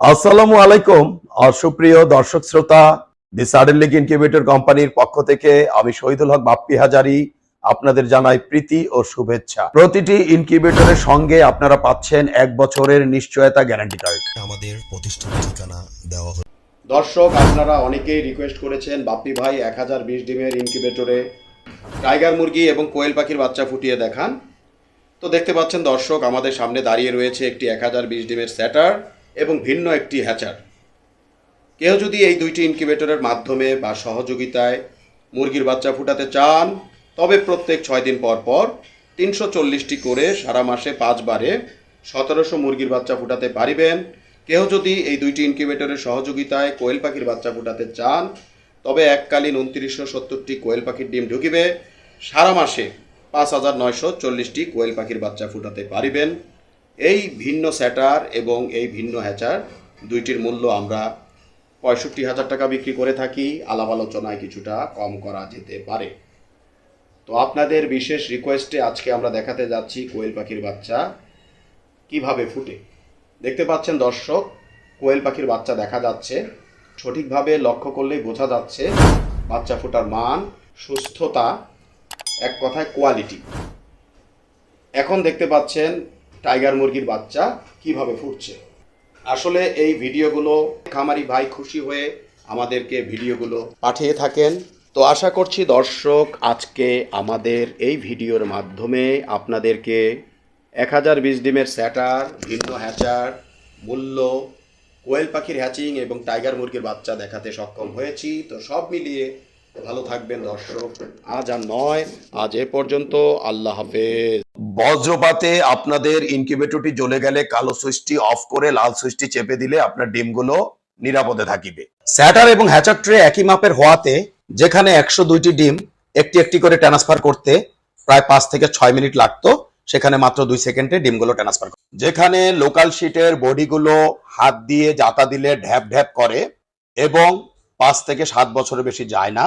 আসসালামু আলাইকুম আর সুপ্রিয় দর্শক শ্রোতা দি সাডেন লিগ ইনকিউবেটর কোম্পানির পক্ষ থেকে আমি শহীদুল হক বাপ্পি হাজারি আপনাদের জানাই প্রীতি ও শুভেচ্ছা। প্রতিটি ইনকিউবেটরের সঙ্গে আপনারা পাচ্ছেন এক বছরের নিশ্চয়তা গ্যারান্টি কার্ড আমাদের প্রতিষ্ঠান ঠিকানা দেওয়া হলো দর্শক আপনারা অনেকেই রিকোয়েস্ট করেছেন বাপ্পি ভাই এক হাজার বিশ ডিমের ইনকিউবেটরে টাইগার মুরগি এবং কোয়েল পাখির বাচ্চা ফুটিয়ে দেখান। তো দেখতে পাচ্ছেন দর্শক আমাদের সামনে দাঁড়িয়ে রয়েছে একটি এক হাজার বিশ ডিমের স্যাটার এবং ভিন্ন একটি হ্যাচার। কেউ যদি এই দুইটি ইনকিউবেটরের মাধ্যমে বা সহযোগিতায় মুরগির বাচ্চা ফুটাতে চান, তবে প্রত্যেক ছয় দিন পর পর তিনশো চল্লিশটি করে সারা মাসে পাঁচবারে সতেরোশো মুরগির বাচ্চা ফুটাতে পারিবেন। কেউ যদি এই দুইটি ইনকিউবেটরের সহযোগিতায় কোয়েল পাখির বাচ্চা ফুটাতে চান, তবে এককালীন উনত্রিশশো সত্তরটি কোয়েল পাখির ডিম ঢুকিবে। সারা মাসে পাঁচ হাজার নয়শো চল্লিশটি কোয়েল পাখির বাচ্চা ফুটাতে পারিবেন। এই ভিন্ন স্যাটার এবং এই ভিন্ন হ্যাচার দুইটির মূল্য আমরা পঁয়ষট্টি হাজার টাকা বিক্রি করে থাকি। আলাপ আলোচনায় কিছুটা কম করা যেতে পারে। তো আপনাদের বিশেষ রিকোয়েস্টে আজকে আমরা দেখাতে যাচ্ছি কোয়েল পাখির বাচ্চা কীভাবে ফুটে। দেখতে পাচ্ছেন দর্শক, কোয়েল পাখির বাচ্চা দেখা যাচ্ছে। সঠিকভাবে লক্ষ্য করলেই বোঝা যাচ্ছে বাচ্চা ফোটার মান, সুস্থতা, এক কথায় কোয়ালিটি এখন দেখতে পাচ্ছেন টাইগার মুরগির বাচ্চা কীভাবে ফুটছে? আসলে এই ভিডিওগুলো খামারি ভাই খুশি হয়ে আমাদেরকে ভিডিওগুলো পাঠিয়ে থাকেন। তো আশা করছি দর্শক, আজকে আমাদের এই ভিডিওর মাধ্যমে আপনাদেরকে এক হাজার বিশ ডিমের স্যাটার, ভিন্ন হ্যাচার, মূল্য, কোয়েল পাখির হ্যাচিং এবং টাইগার মুরগির বাচ্চা দেখাতে সক্ষম হয়েছি। তো সব মিলিয়ে ভালো থাকবেন দর্শক। আজ আর নয়, আজ এ পর্যন্ত আল্লাহ হাফেজ। বজ্রপাতে আপনাদের ইনকিউবেটরটি জ্বলে গেলে কালো সুইচটি অফ করে লাল সুইচটি চেপে দিলে আপনার ডিমগুলো নিরাপদে থাকিবে। স্যাটার এবং হ্যাচার ট্রে একই মাপের হওয়াতে যেখানে একশো দুইটি ডিম একটি একটি করে ট্রান্সফার করতে প্রায় পাঁচ থেকে ছয় মিনিট লাগতো, সেখানে মাত্র দুই সেকেন্ডে ডিমগুলো ট্রান্সফার করে যেখানে লোকাল শিটের বডিগুলো হাত দিয়ে জাতা দিলে ঢ্যাপ ঢ্যাপ করে এবং পাঁচ থেকে সাত বছরের বেশি যায় না।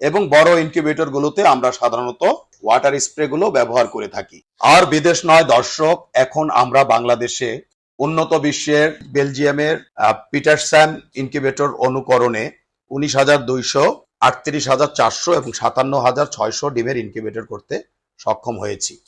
এবং বড় ইনকিউবেটর গুলোতে আমরা সাধারণত ওয়াটার স্প্রে গুলো ব্যবহার করে থাকি। আর বিদেশ নয়, দর্শক, এখন আমরা বাংলাদেশে উন্নত বিশ্বের বেলজিয়ামের পিটারস্যাম ইনকিউবেটর অনুকরণে উনিশ হাজার দুইশো আটত্রিশ হাজার চারশো এবং সাতান্ন হাজার ছয়শো ডিমের ইনকিউবেটর করতে সক্ষম হয়েছি।